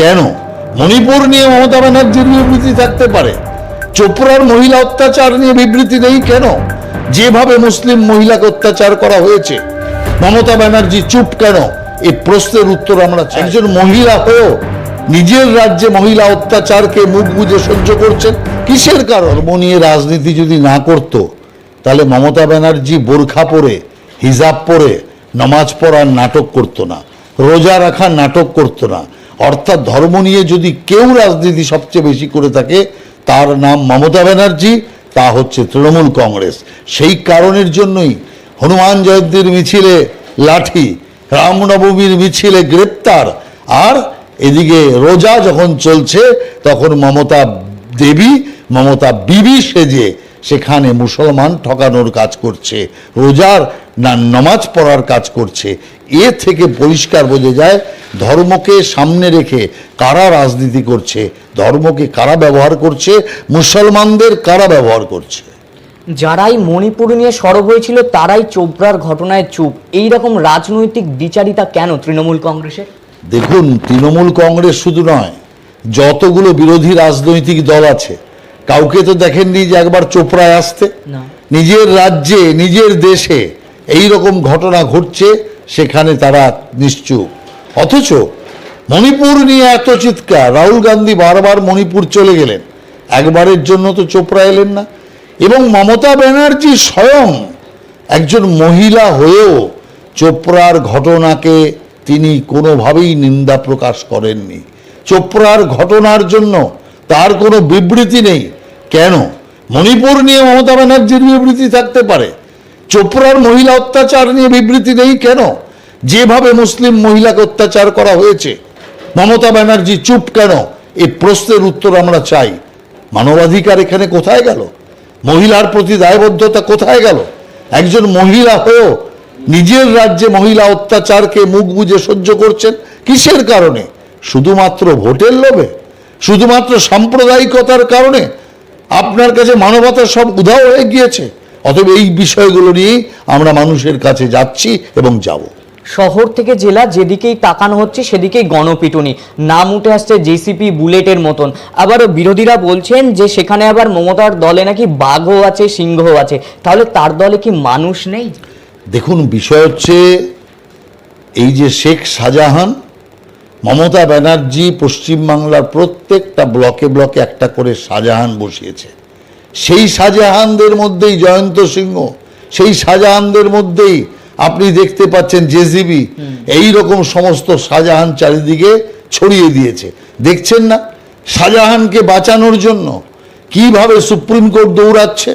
কেন? মণিপুর নিয়ে মমতা ব্যানার্জির বিবৃতি থাকতে পারে। চোপড়ার মহিলা অত্যাচার নিয়ে বিবৃতি নেই কেন? যেভাবে মুসলিম মহিলাকে অত্যাচার করা হয়েছে, মমতা ব্যানার্জি চুপ কেন? এই প্রশ্নের উত্তর আমরা একজন মহিলা হয়েও নিজের রাজ্যে মহিলা অত্যাচারকে মুখ বুজে সহ্য করছেন, কিসের কারণ? নিয়ে রাজনীতি যদি না করত, তাহলে মমতা ব্যানার্জি বোরখা পরে, হিজাব পরে নামাজ পড়ার নাটক করতো না, রোজা রাখার নাটক করতো না অর্থাৎ ধর্ম নিয়ে যদি কেউ রাজনীতি সবচেয়ে বেশি করে থাকে, তার নাম মমতা ব্যানার্জি, তা হচ্ছে তৃণমূল কংগ্রেস। সেই কারণের জন্যই হনুমান জয়ন্তীর মিছিলে লাঠি, রামনবমীর মিছিলে গ্রেপ্তার, আর এদিকে রোজা যখন চলছে, তখন মমতা দেবী, মমতা বিবি সেজে সেখানে মুসলমান ঠকানোর কাজ করছে। রোজার না নমাজ পড়ার কাজ করছে এ থেকে পরিষ্কার বোঝা যায় ধর্মকে সামনে রেখে কারা রাজনীতি করছে ধর্মকে কারা ব্যবহার করছে মুসলমানদের কারা ব্যবহার করছে? যারাই মণিপুর নিয়ে সরব হয়েছিল তারাই চোপড়ার ঘটনায় চুপ। এই রকম রাজনৈতিক বিচারিতা কেন তৃণমূল কংগ্রেসের? দেখুন তৃণমূল কংগ্রেস শুধু নয় যতগুলো বিরোধী রাজনৈতিক দল আছে কাউকে তো দেখেননি যে একবার চোপড়ায় আসতে? না। নিজের রাজ্যে নিজের দেশে এই রকম ঘটনা ঘটছে, সেখানে তারা নিশ্চুপ। অথচ মণিপুর নিয়ে এত চিৎকার, রাহুল গান্ধী বারবার মণিপুর চলে গেলেন। একবারের জন্য তো চোপড়া এলেন না। এবং মমতা ব্যানার্জি স্বয়ং একজন মহিলা হয়েও চোপড়ার ঘটনাকে তিনি কোনোভাবেই নিন্দা প্রকাশ করেননি। চোপড়ার ঘটনার জন্য তার কোনো বিবৃতি নেই। কেন? মণিপুর নিয়ে মমতা ব্যানার্জির বিবৃতি থাকতে পারে। চোপড়ার মহিলা অত্যাচার নিয়ে বিবৃতি নেই কেন? যেভাবে মুসলিম মহিলাকে অত্যাচার করা হয়েছে, মমতা ব্যানার্জি চুপ কেন? এই প্রশ্নের উত্তর আমরা চাই। মানবাধিকার এখানে কোথায় গেল? মহিলার প্রতি দায়বদ্ধতা কোথায় গেল? একজন মহিলা হয়েও নিজের রাজ্যে মহিলা অত্যাচারকে মুখ বুজে সহ্য করছেন কিসের কারণে? শুধুমাত্র ভোটের লোভে? শুধুমাত্র সাম্প্রদায়িকতার কারণে? আপনার কাছে মানবতার সব উধাও হয়ে গিয়েছে। অতএব এই বিষয়গুলো নিয়ে আমরা মানুষের কাছে যাচ্ছি এবং যাব। শহর থেকে জেলা যেদিকেই তাকানো হচ্ছে সেদিকেই গণপিটুনি। নাম উঠে আসছে জেসিপি বুলেটের মতন। আবারও বিরোধীরা বলছেন যে সেখানে আবার মমতার দলে নাকি বাঘও আছে সিংহও আছে। তাহলে তার দলে কি মানুষ নেই? দেখুন বিষয় হচ্ছে এই যে শেখ শাহজাহান মমতা ব্যানার্জি পশ্চিমবাংলার প্রত্যেকটা ব্লকে ব্লকে একটা করে শাহজাহান বসিয়েছে। সেই শাহজাহানদের মধ্যেই জয়ন্ত সিংহ সেই শাহজাহানদের মধ্যেই আপনি দেখতে পাচ্ছেন জেসিবি এই রকম সমস্ত শাহজাহান চারিদিকে ছড়িয়ে দিয়েছে। দেখছেন না? শাহজাহানকে বাঁচানোর জন্য কীভাবে সুপ্রিম কোর্ট দৌড়াচ্ছে?